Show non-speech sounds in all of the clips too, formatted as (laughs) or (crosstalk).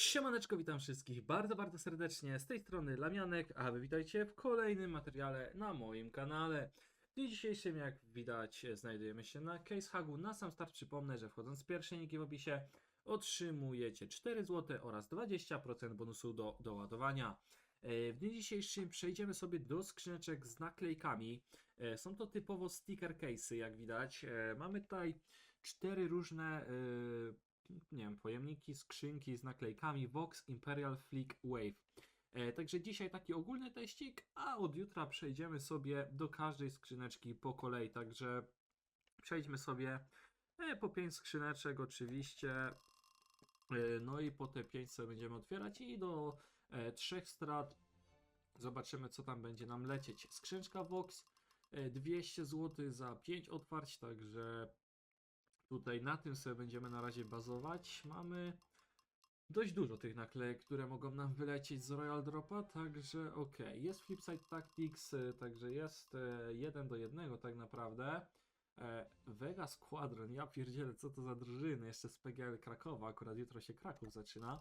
Siemaneczko, witam wszystkich bardzo, bardzo serdecznie. Z tej strony Lamianek, a wy witajcie w kolejnym materiale na moim kanale. W dniu dzisiejszym, jak widać, znajdujemy się na Case Hagu. Na sam start przypomnę, że wchodząc z pierwszej linki w opisie otrzymujecie 4 zł oraz 20% bonusu do doładowania. E, W dniu dzisiejszym przejdziemy sobie do skrzyneczek z naklejkami. E, Są to typowo sticker case'y, jak widać. E, Mamy tutaj cztery różne nie wiem, pojemniki, skrzynki z naklejkami Vox Imperial Flick Wave. E, także dzisiaj taki ogólny teścik, a od jutra przejdziemy sobie do każdej skrzyneczki po kolei. Także przejdźmy sobie e, po 5 skrzyneczek oczywiście. E, no i po te 5 sobie będziemy otwierać i do trzech strat zobaczymy co tam będzie nam lecieć. Skrzyneczka Vox e, 200 zł za 5 otwarć, także Tutaj na tym sobie będziemy na razie bazować. Mamy dość dużo tych naklejek, które mogą nam wylecieć z Royal Dropa, także ok. Jest Flipside Tactics, e, także jest e, jeden do jednego tak naprawdę. E, Vega Squadron, ja pierdzielę, co to za drużyny, jeszcze z PGL Krakowa, akurat jutro się Kraków zaczyna.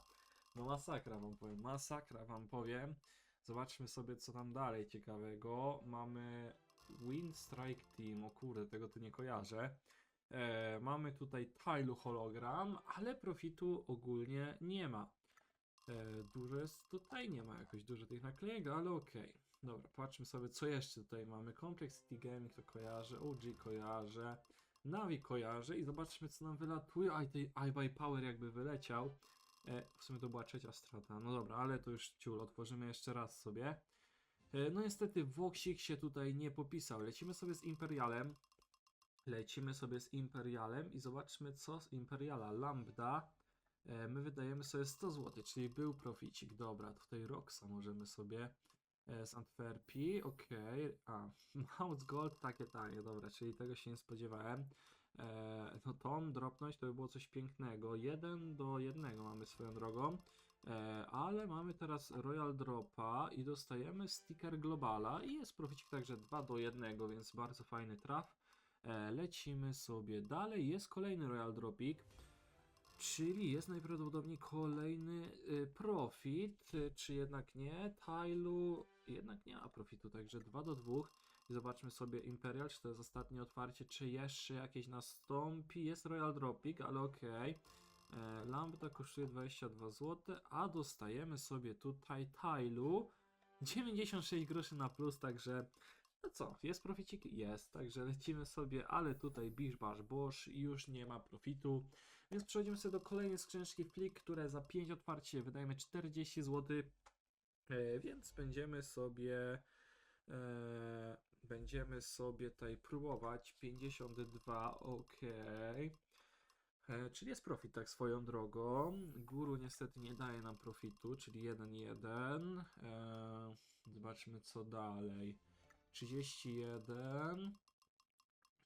No masakra wam powiem, masakra wam powiem. Zobaczmy sobie co tam dalej ciekawego. Mamy Wind Strike Team, o kurde, tego tu nie kojarzę. E, mamy tutaj Tylu hologram, ale profitu ogólnie nie ma. E, dużo jest tutaj, nie ma jakoś dużo tych naklejek, ale okej. Dobra, patrzmy sobie co jeszcze tutaj mamy. Complexity Gaming to kojarzę, OG kojarzę, Navi kojarzę i zobaczmy co nam wylatuje. Aj, tej iBuy Power jakby wyleciał. E, w sumie to była trzecia strata. No dobra, ale to już ciul, otworzymy jeszcze raz sobie. E, no niestety Voxik się tutaj nie popisał. Lecimy sobie z Imperialem. Lecimy sobie z Imperialem i zobaczmy co z Imperiala. Lambda. E, my wydajemy sobie 100 zł, czyli był proficik. Dobra, tutaj Roxa możemy sobie e, z Antwerpii. Okej. A, (laughs) Mouse Gold takie tanie, dobra, czyli tego się nie spodziewałem. E, no Tom dropnąć to by było coś pięknego. Jeden do jednego mamy swoją drogą. E, ale mamy teraz Royal Dropa i dostajemy sticker Globala i jest proficik także 2 do 1, więc bardzo fajny traf. E, Lecimy sobie dalej. Jest kolejny Royal Dropik, czyli jest najprawdopodobniej kolejny y, profit, y, czy jednak nie? Tylu jednak nie ma profitu, także 2 do 2. I zobaczmy sobie Imperial, czy to jest ostatnie otwarcie, czy jeszcze jakieś nastąpi. Jest Royal Dropik, ale okej. E, Lambda kosztuje 22 zł, a dostajemy sobie tutaj Tylu 96 groszy na plus, także no co, jest proficik? Jest, także lecimy sobie, ale tutaj bisz bosz już nie ma profitu. Więc przechodzimy sobie do kolejnej skrzyneczki Flick, które za 5 otwarcie wydajemy 40 zł. E, więc będziemy sobie e, będziemy sobie tutaj próbować 52, ok. E, czyli jest profit tak swoją drogą. Guru niestety nie daje nam profitu, czyli 1-1. E, zobaczmy co dalej. 31,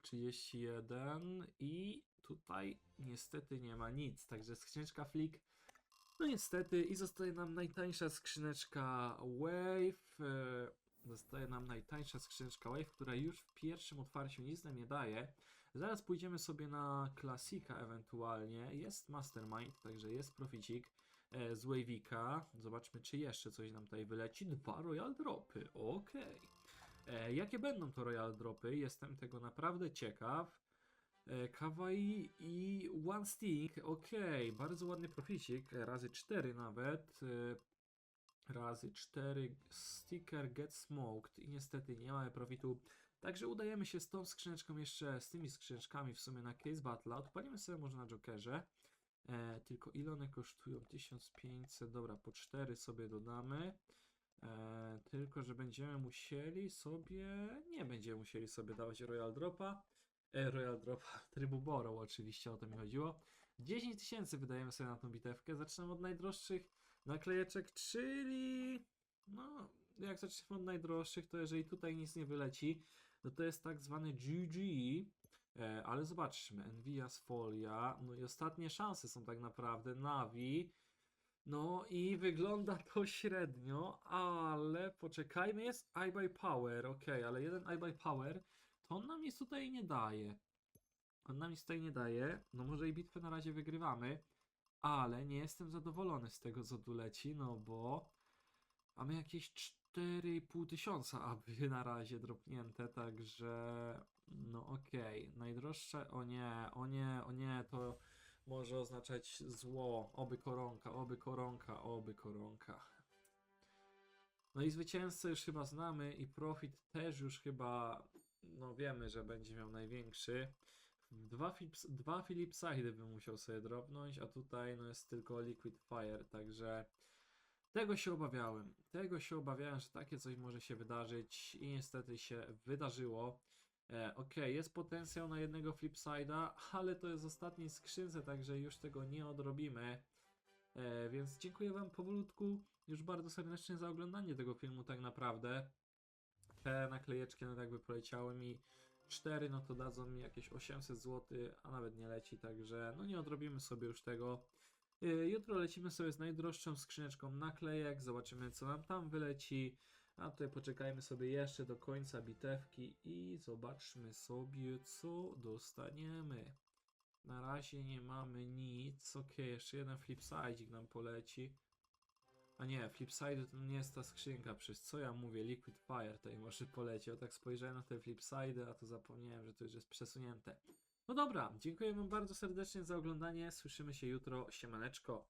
31 i tutaj niestety nie ma nic, także skrzyneczka flick. No niestety i zostaje nam najtańsza skrzyneczka Wave. e, Zostaje nam najtańsza skrzyneczka Wave, która już w pierwszym otwarciu nic nam nie daje. Zaraz pójdziemy sobie na klasika ewentualnie. Jest Mastermind, także jest proficik e, z Wave'ika. Zobaczmy czy jeszcze coś nam tutaj wyleci. Dwa Royal Dropy, okej. E, jakie będą to Royal Dropy? Jestem tego naprawdę ciekaw. E, Kawaii i One Stick, okej, bardzo ładny proficik, e, razy 4 nawet. E, razy 4 sticker Get Smoked i niestety nie mamy profitu. Także udajemy się z tą skrzyneczką jeszcze, z tymi skrzyneczkami w sumie na Case Battle. Odpalimy sobie może na Jokerze. E, tylko ile one kosztują? 1500, dobra, po 4 sobie dodamy. E, tylko, że będziemy musieli sobie. Nie będziemy musieli sobie dawać Royal Dropa. E, Royal Dropa, (laughs) trybu Borrow, oczywiście o to mi chodziło. 10 tysięcy wydajemy sobie na tą bitewkę. Zaczynamy od najdroższych naklejeczek, czyli. No, jak zaczniemy od najdroższych, to jeżeli tutaj nic nie wyleci, no to jest tak zwany GG. E, ale zobaczmy, Envias Folia, no i ostatnie szanse są tak naprawdę Navi. No i wygląda to (laughs) średnio, ale poczekajmy, jest iBuy Power, ok, ale jeden iBuy Power, to on nam nic tutaj nie daje. On nam nic tutaj nie daje, no może i bitwę na razie wygrywamy, ale nie jestem zadowolony z tego, co tu leci, no bo mamy jakieś 4,5 tysiąca (laughs) aby na razie dropnięte, także no okej, najdroższe, o nie, o nie, o nie, to może oznaczać zło, oby koronka, oby koronka, oby koronka. No i zwycięzcę już chyba znamy i profit też już chyba, no wiemy, że będzie miał największy. Dwa, Philips, dwa Philipside bym musiał sobie dropnąć, a tutaj no jest tylko Liquid Fire, także tego się obawiałem. Tego się obawiałem, że takie coś może się wydarzyć i niestety się wydarzyło. E, ok, jest potencjał na jednego Flipside'a, ale to jest ostatniej skrzynce, także już tego nie odrobimy. E, więc dziękuję Wam powolutku już bardzo serdecznie za oglądanie tego filmu tak naprawdę. Te naklejeczki no jakby poleciały mi 4, no to dadzą mi jakieś 800 zł, a nawet nie leci, także no nie odrobimy sobie już tego. Y, Jutro lecimy sobie z najdroższą skrzyneczką naklejek, zobaczymy co nam tam wyleci. A tutaj poczekajmy sobie jeszcze do końca bitewki i zobaczmy sobie co dostaniemy. Na razie nie mamy nic. Ok, jeszcze jeden flipside nam poleci. A nie, flipside to nie jest ta skrzynka, przez co ja mówię, Liquid Fire tutaj może poleci. O tak spojrzałem na te flipside, a to zapomniałem, że to już jest przesunięte. No dobra, dziękuję wam bardzo serdecznie za oglądanie, słyszymy się jutro, siemaneczko.